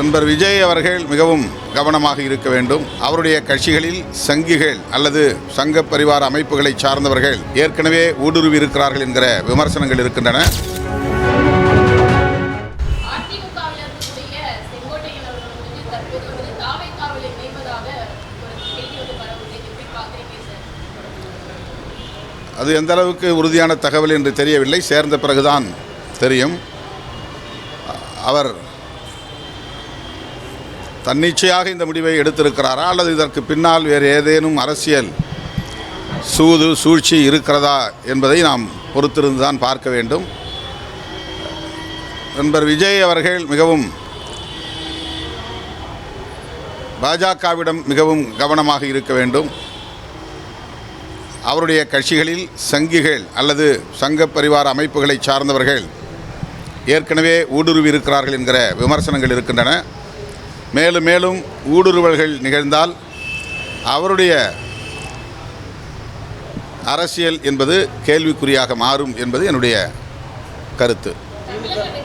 நண்பர் விஜய் அவர்கள் மிகவும் கவனமாக இருக்க வேண்டும். அவருடைய கட்சிகளில் சங்கிகள் அல்லது சங்க பரிவார அமைப்புகளை சார்ந்தவர்கள் ஏற்கனவே ஊடுருவி இருக்கிறார்கள் என்கிற விமர்சனங்கள் இருக்கின்றன. அது எந்த அளவுக்கு உறுதியான தகவல் என்று தெரியவில்லை. சேர்ந்த பிறகுதான் தெரியும். அவர் தன்னிச்சையாக இந்த முடிவை எடுத்திருக்கிறாரா அல்லது இதற்கு பின்னால் வேறு ஏதேனும் அரசியல் சூது சூழ்ச்சி இருக்கிறதா என்பதை நாம் பொறுத்திருந்து தான் பார்க்க வேண்டும். நண்பர் விஜய் அவர்கள் மிகவும் பாஜகவிடம் மிகவும் கவனமாக இருக்க வேண்டும். அவருடைய கட்சிகளில் சங்கிகள் அல்லது சங்க பரிவார அமைப்புகளை சார்ந்தவர்கள் ஏற்கனவே ஊடுருவி இருக்கிறார்கள் என்கிற விமர்சனங்கள் இருக்கின்றன. மேலும் மேலும் ஊடுருவல்கள் நிகழ்ந்தால் அவருடைய அரசியல் என்பது கேள்விக்குறியாக மாறும் என்பது என்னுடைய கருத்து.